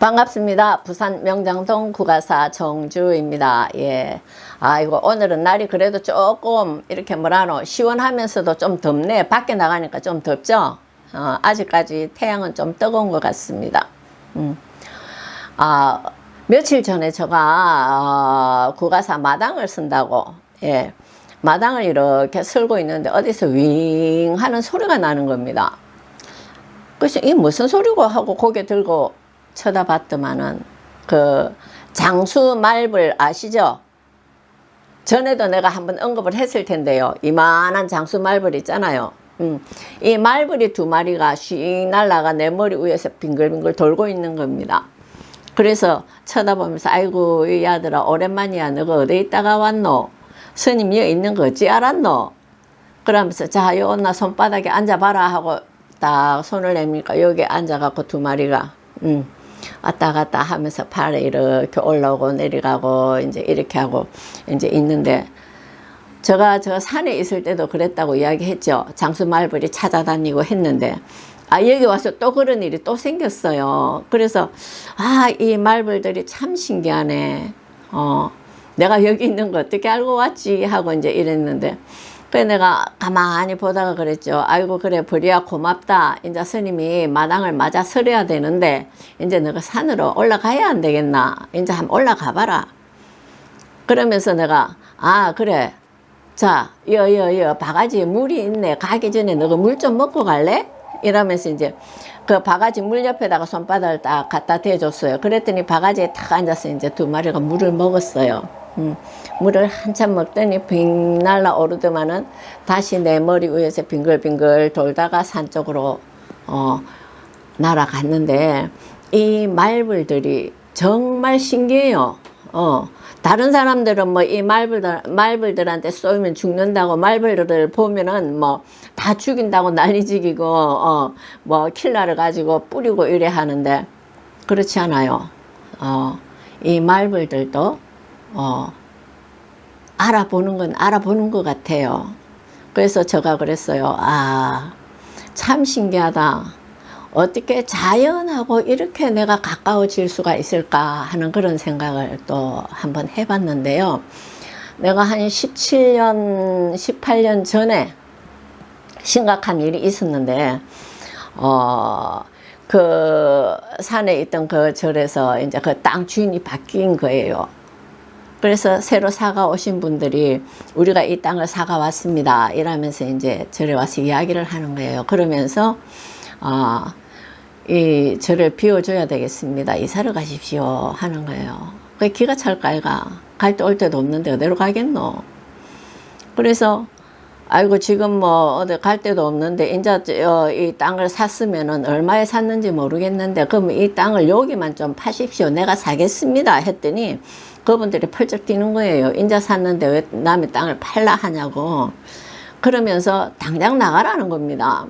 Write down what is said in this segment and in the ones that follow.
반갑습니다. 부산 명장동 구가사 정주입니다. 예. 아이고, 오늘은 날이 그래도 조금 이렇게 뭐라노, 시원하면서도 좀 덥네. 밖에 나가니까 좀 덥죠? 어, 아직까지 태양은 좀 뜨거운 것 같습니다. 음. 아, 며칠 전에 제가, 어, 구가사 마당을 쓴다고, 예. 마당을 이렇게 쓸고 있는데 어디서 윙 하는 소리가 나는 겁니다. 그래서 이 무슨 소리고 하고 고개 들고 쳐다봤더만은 그 장수 말벌 아시죠? 전에도 내가 한번 언급을 했을 텐데요. 이만한 장수 말벌 있잖아요. 음, 이 말벌이 두 마리가 씩 날라가 내 머리 위에서 빙글빙글 돌고 있는 겁니다. 그래서 쳐다보면서 아이고 이 아들아 오랜만이야 너가 어디 있다가 왔노? 스님 여기 있는 거 어찌 알았노? 그러면서 자 요나 손바닥에 앉아봐라 하고 딱 손을 내미니까 여기 앉아갖고 두 마리가 음, 왔다 갔다 하면서 팔에 이렇게 올라오고 내려가고 이제 이렇게 하고 이제 있는데 제가 저 산에 있을 때도 그랬다고 이야기했죠. 장수 말벌이 찾아다니고 했는데 아 여기 와서 또 그런 일이 또 생겼어요. 그래서 아 이 말벌들이 참 신기하네. 어 내가 여기 있는 거 어떻게 알고 왔지 하고 이제 이랬는데 그래 내가 가만히 보다가 그랬죠. 아이고 그래 버리야 고맙다. 이제 스님이 마당을 맞아 서려야 되는데 이제 너가 산으로 올라가야 안 되겠나. 이제 한번 올라가 봐라. 그러면서 내가 아 그래 자 여여여 바가지에 물이 있네. 가기 전에 너가 물 좀 먹고 갈래? 이러면서 이제 그 바가지 물 옆에다가 손바닥을 딱 갖다 대줬어요. 그랬더니 바가지에 탁 앉아서 이제 두 마리가 물을 먹었어요. 음, 물을 한참 먹더니 빙 날라 오르더만은 다시 내 머리 위에서 빙글빙글 돌다가 산 쪽으로 어, 날아갔는데 이 말벌들이 정말 신기해요. 어, 다른 사람들은 뭐 이 말벌들, 말벌들한테 쏘이면 죽는다고 말벌들을 보면은 뭐 다 죽인다고 난리지기고, 어, 뭐 킬러를 가지고 뿌리고 이래 하는데 그렇지 않아요. 어, 이 말벌들도 어, 알아보는 건 알아보는 것 같아요. 그래서 제가 그랬어요. 아, 참 신기하다. 어떻게 자연하고 이렇게 내가 가까워질 수가 있을까 하는 그런 생각을 또 한번 해봤는데요. 내가 한 17년, 18년 전에 심각한 일이 있었는데, 어, 그 산에 있던 그 절에서 이제 그 땅 주인이 바뀐 거예요. 그래서 새로 사가 오신 분들이 우리가 이 땅을 사가 왔습니다. 이러면서 이제 절에 와서 이야기를 하는 거예요. 그러면서 어, 이 절을 비워줘야 되겠습니다. 이사를 가십시오 하는 거예요. 그 기가 찰까 이가 갈 때 올 때도 없는데 어디로 가겠노? 그래서 아이고 지금 뭐 어디 갈 데도 없는데 이제 어, 이 땅을 샀으면은 얼마에 샀는지 모르겠는데 그럼 이 땅을 여기만 좀 파십시오. 내가 사겠습니다. 했더니 그분들이 펄쩍 뛰는 거예요. 인자 샀는데 왜 남의 땅을 팔라 하냐고. 그러면서 당장 나가라는 겁니다.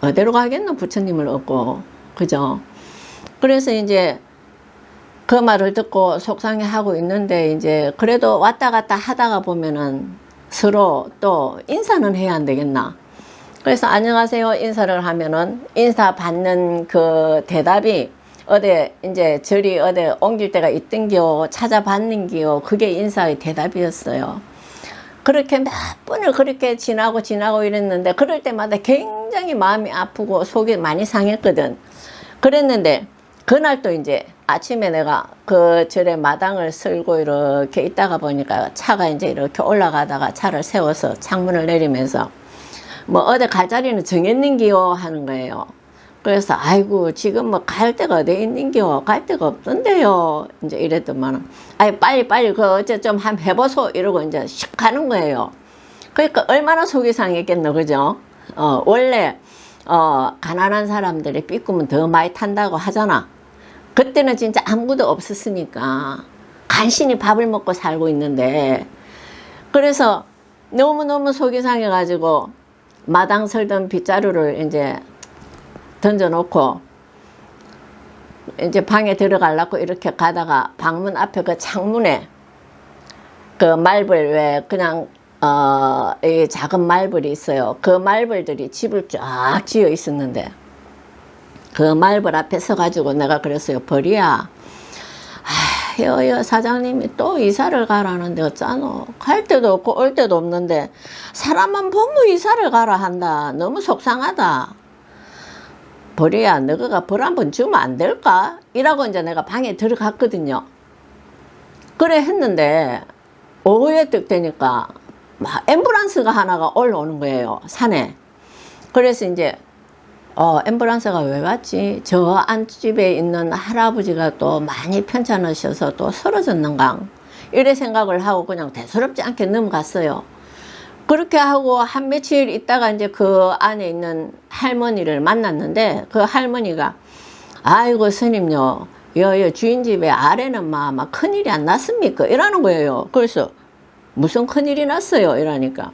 어디로 가겠노? 부처님을 얻고. 그죠? 그래서 이제 그 말을 듣고 속상해 하고 있는데 이제 그래도 왔다 갔다 하다가 보면은 서로 또 인사는 해야 안 되겠나. 그래서 안녕하세요 인사를 하면은 인사 받는 그 대답이 어디 이제 절이 어디 옮길 때가 있던겨 찾아봤는겨 그게 인사의 대답이었어요. 그렇게 몇 번을 그렇게 지나고 지나고 이랬는데 그럴 때마다 굉장히 마음이 아프고 속이 많이 상했거든. 그랬는데 그날 또 이제 아침에 내가 그 절에 마당을 쓸고 이렇게 있다가 보니까 차가 이제 이렇게 올라가다가 차를 세워서 창문을 내리면서 뭐 어디 갈 자리는 정했는기요 하는 거예요. 그래서 아이고 지금 뭐 갈 데가 어디 있는겨 갈 데가 없던데요. 이제 이랬더만 아이 빨리 빨리 그 어째 좀한 해보소 이러고 이제 슉 가는 거예요. 그러니까 얼마나 속이 상했겠노 그죠? 어 원래 어 가난한 사람들이 삐꾸면 더 많이 탄다고 하잖아. 그때는 진짜 아무도 없었으니까 간신히 밥을 먹고 살고 있는데 그래서 너무너무 속이 상해가지고 마당 설던 빗자루를 이제 던져놓고 이제 방에 들어가려고 이렇게 가다가 방문 앞에 그 창문에 그 말벌 왜 그냥 어, 이 작은 말벌이 있어요. 그 말벌들이 집을 쫙 지어 있었는데 그 말벌 앞에 서가지고 내가 그랬어요. 벌이야. 아, 여, 여 사장님이 또 이사를 가라는데 어쩌노. 갈 때도 없고 올 때도 없는데 사람만 보면 이사를 가라 한다. 너무 속상하다. 벌이야, 너가 벌 한 번 주면 안 될까? 이라고 이제 내가 방에 들어갔거든요. 그래 했는데 오후에 뜩 되니까 막 앰뷸런스가 하나가 올라오는 거예요. 산에. 그래서 이제 어, 앰뷸런스가 왜 왔지? 저 안집에 있는 할아버지가 또 많이 편찮으셔서 또 쓰러졌는가? 이래 생각을 하고 그냥 대수롭지 않게 넘어갔어요. 그렇게 하고 한 며칠 있다가 이제 그 안에 있는 할머니를 만났는데 그 할머니가 아이고 스님요 여여 주인 집에 아래는 막, 막 큰일이 안 났습니까? 이러는 거예요. 그래서 무슨 큰일이 났어요? 이러니까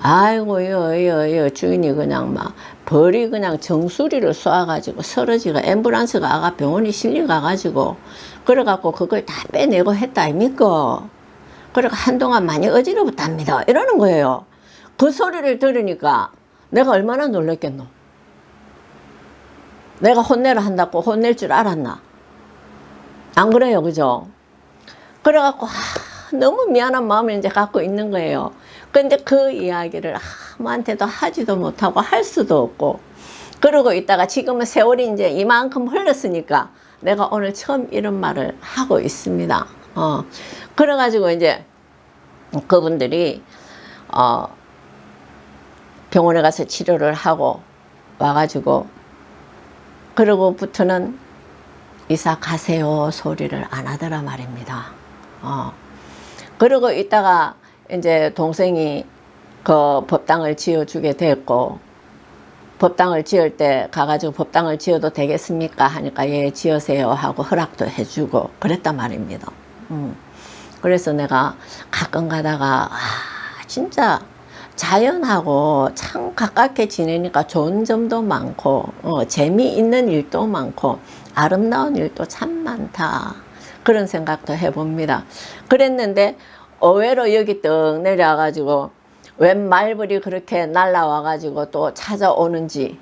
아이고 여여여 주인이 그냥 막 벌이 그냥 정수리를 쏘아가지고 쓰러지고 앰뷸런스가 아가 병원에 실려 가가지고 그래갖고 그걸 다 빼내고 했다 아닙니까? 그래가 한동안 많이 어지러웠답니다. 이러는 거예요. 그 소리를 들으니까 내가 얼마나 놀랬겠노? 내가 혼내라 한다고 혼낼 줄 알았나? 안 그래요, 그죠? 그래갖고, 아, 너무 미안한 마음을 이제 갖고 있는 거예요. 근데 그 이야기를 아무한테도 하지도 못하고 할 수도 없고, 그러고 있다가 지금은 세월이 이제 이만큼 흘렀으니까 내가 오늘 처음 이런 말을 하고 있습니다. 어, 그래가지고 이제 그분들이, 어, 병원에 가서 치료를 하고 와가지고, 그러고부터는 이사 가세요 소리를 안 하더라 말입니다. 어. 그러고 있다가 이제 동생이 그 법당을 지어주게 됐고, 법당을 지을 때 가가지고 법당을 지어도 되겠습니까? 하니까 예, 지으세요 하고 허락도 해주고 그랬단 말입니다. 음. 그래서 내가 가끔 가다가, 아, 진짜 자연하고 참 가깝게 지내니까 좋은 점도 많고, 어, 재미있는 일도 많고, 아름다운 일도 참 많다. 그런 생각도 해봅니다. 그랬는데, 의외로 여기 떡 내려와가지고, 웬 말벌이 그렇게 날라와가지고 또 찾아오는지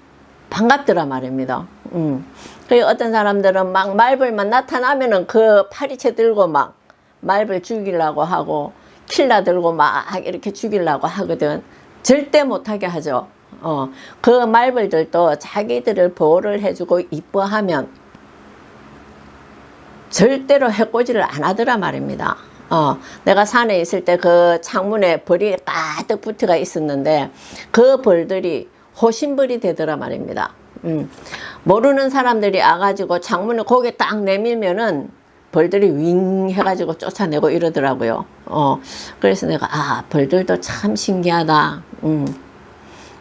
반갑더라 말입니다. 음. 그 어떤 사람들은 막 말벌만 나타나면은 그 파리채 들고 막 말벌 죽이려고 하고 킬라 들고 막 이렇게 죽이려고 하거든. 절대 못하게 하죠. 어, 그 말벌들도 자기들을 보호를 해주고 이뻐하면 절대로 해코지를 안 하더라 말입니다. 어, 내가 산에 있을 때 그 창문에 벌이 가득 붙어가 있었는데 그 벌들이 호신벌이 되더라 말입니다. 음, 모르는 사람들이 와가지고 창문에 고개 딱 내밀면은 벌들이 윙 해가지고 쫓아내고 이러더라고요. 어, 그래서 내가, 아, 벌들도 참 신기하다. 음.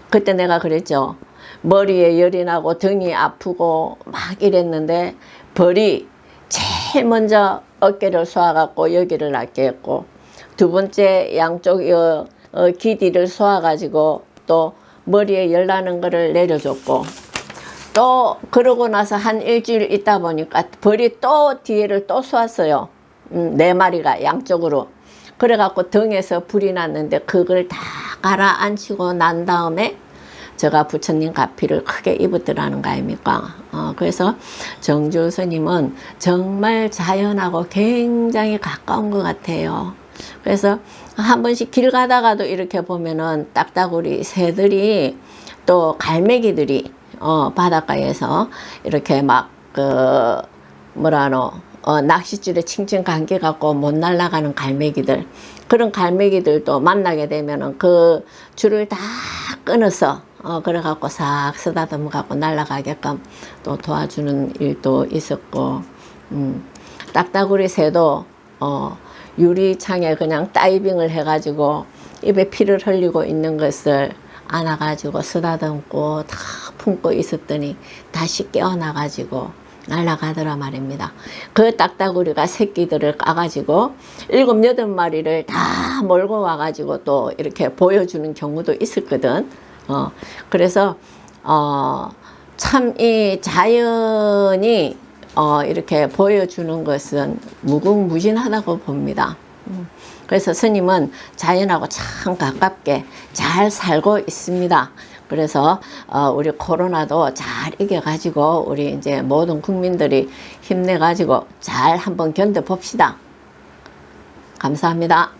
그때 내가 그랬죠. 머리에 열이 나고 등이 아프고 막 이랬는데 벌이 제일 먼저 어깨를 쏘아갖고 여기를 낫게 했고 두 번째 양쪽 여, 어, 기디를 쏘아가지고 또 머리에 열 나는 거를 내려줬고 또 그러고 나서 한 일주일 있다 보니까 벌이 또 뒤에를 또 쏘았어요. 음, 네 마리가 양쪽으로. 그래갖고 등에서 불이 났는데 그걸 다 가라앉히고 난 다음에 제가 부처님 가피를 크게 입었더라는 거 아닙니까? 어, 그래서 정주 스님은 정말 자연하고 굉장히 가까운 것 같아요. 그래서 한 번씩 길 가다가도 이렇게 보면은 딱따구리 새들이 또 갈매기들이 어, 바닷가에서 이렇게 막 그 뭐라노 어, 낚싯줄에 칭칭 감겨 갖고 못 날아가는 갈매기들 그런 갈매기들도 만나게 되면은 그 줄을 다 끊어서 어, 그래 갖고 싹 쓰다듬어 갖고 날아가게끔 또 도와주는 일도 있었고 음, 딱따구리 새도 어, 유리창에 그냥 다이빙을 해가지고 입에 피를 흘리고 있는 것을 안아가지고 쓰다듬고 다 품고 있었더니 다시 깨어나가지고 날아가더라 말입니다. 그 딱따구리가 새끼들을 까가지고 일곱 여덟 마리를 다 몰고 와가지고 또 이렇게 보여주는 경우도 있었거든. 어, 그래서 어, 참 이 자연이 어, 이렇게 보여주는 것은 무궁무진하다고 봅니다. 음, 그래서 스님은 자연하고 참 가깝게 잘 살고 있습니다. 그래서 어, 우리 코로나도 잘 이겨가지고 우리 이제 모든 국민들이 힘내가지고 잘 한번 견뎌 봅시다. 감사합니다.